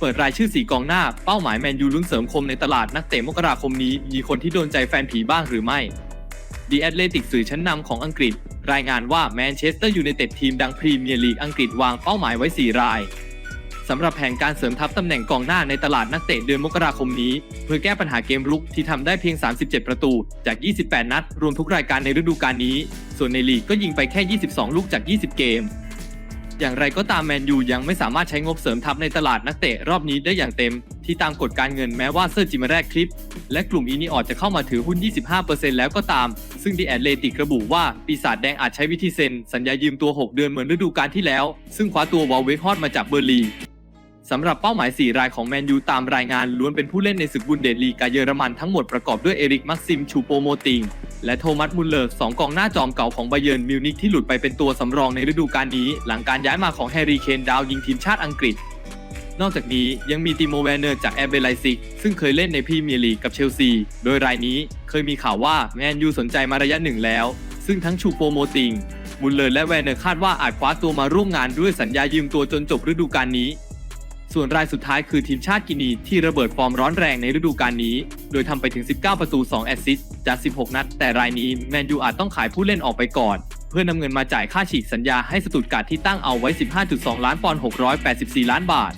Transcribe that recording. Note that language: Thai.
เปิดรายชื่อสีกองหน้า เป้าหมายแมนยูลุ้นเสริมคมในตลาดนักเตะมกราคมนี้ มีคนที่โดนใจแฟนผีบ้างหรือไม่ The Athletic สื่อชั้นนำของอังกฤษ รายงานว่าแมนเชสเตอร์ยูไนเต็ดทีมดังพรีเมียร์ลีกอังกฤษวางเป้าหมายไว้ 4 รายสำหรับแผนการเสริมทัพตำแหน่งกองหน้าในตลาดนักเตะเดือนมกราคมนี้ เพื่อแก้ปัญหาเกมรุกที่ทำได้เพียง 37 ประตู จาก 28 นัด รวมทุกรายการในฤดูกาลนี้ ส่วนในลีกก็ยิงไปแค่ 22 ลูกจาก 20 เกม อย่างไรก็ตามแมนยูยังไม่สามารถใช้งบเสริมทัพในตลาดนักเตะรอบนี้ได้อย่างเต็ม ที่ตามกฎการเงินแม้ว่าเซอร์จิมาแรกคลิป และกลุ่มอีนีออดจะเข้ามาถือหุ้น 25%แล้วก็ตาม ซึ่งดีแอดเลติกระบุว่าปีศาจแดงอาจใช้วิธีเซ็น สัญญายืมตัว 6 เดือนเหมือนฤดูกาลที่แล้ว ซึ่งคว้าตัววอลเวคฮอดมาจากเบอร์ลีสำหรับเป้าหมาย 4 รายของแมนยูตามรายงานล้วนเป็นผู้เล่นในศึกบุนเดสลีกาเยอรมันทั้งหมดประกอบด้วยเอริกมักซิมชูโปโมติง และโทมัสมุลเลอร์สองกองหน้าจอมเก่าของไบเยิร์นมิวนิกที่หลุดไปเป็นตัวสำรองในฤดูกาลนี้ หลังการย้ายมาของแฮร์รี่เคนดาวยิงทีมชาติอังกฤษ นอกจากนี้ยังมีติโมแวนเนอร์จากแอเบไลซิกซึ่งเคยเล่นในพรีเมียร์ลีกกับเชลซี โดยรายนี้เคยมีข่าวว่าแมนยูสนใจมาระยะหนึ่งแล้ว ซึ่งทั้งชูโปโมติงมุลเลอร์และแวนเนอร์คาดว่าอาจคว้าตัวมาร่วมงานด้วยสัญญายืมตัวจนจบฤดูกาลนี้ ส่วนรายสุดท้ายคือทีมชาติกินีที่ระเบิดฟอร์มร้อนแรงในฤดูกาลนี้ โดยทำไปถึง 19 ประตู 2 แอสซิสต์จาก 16 นัด แต่รายนี้แมนยูอาจต้องขายผู้เล่นออกไปก่อน เพื่อนำเงินมาจ่ายค่าฉีกสัญญาให้สตุดการ์ดที่ตั้งเอาไว้ 15.2 ล้านปอนด์ 684 ล้านบาท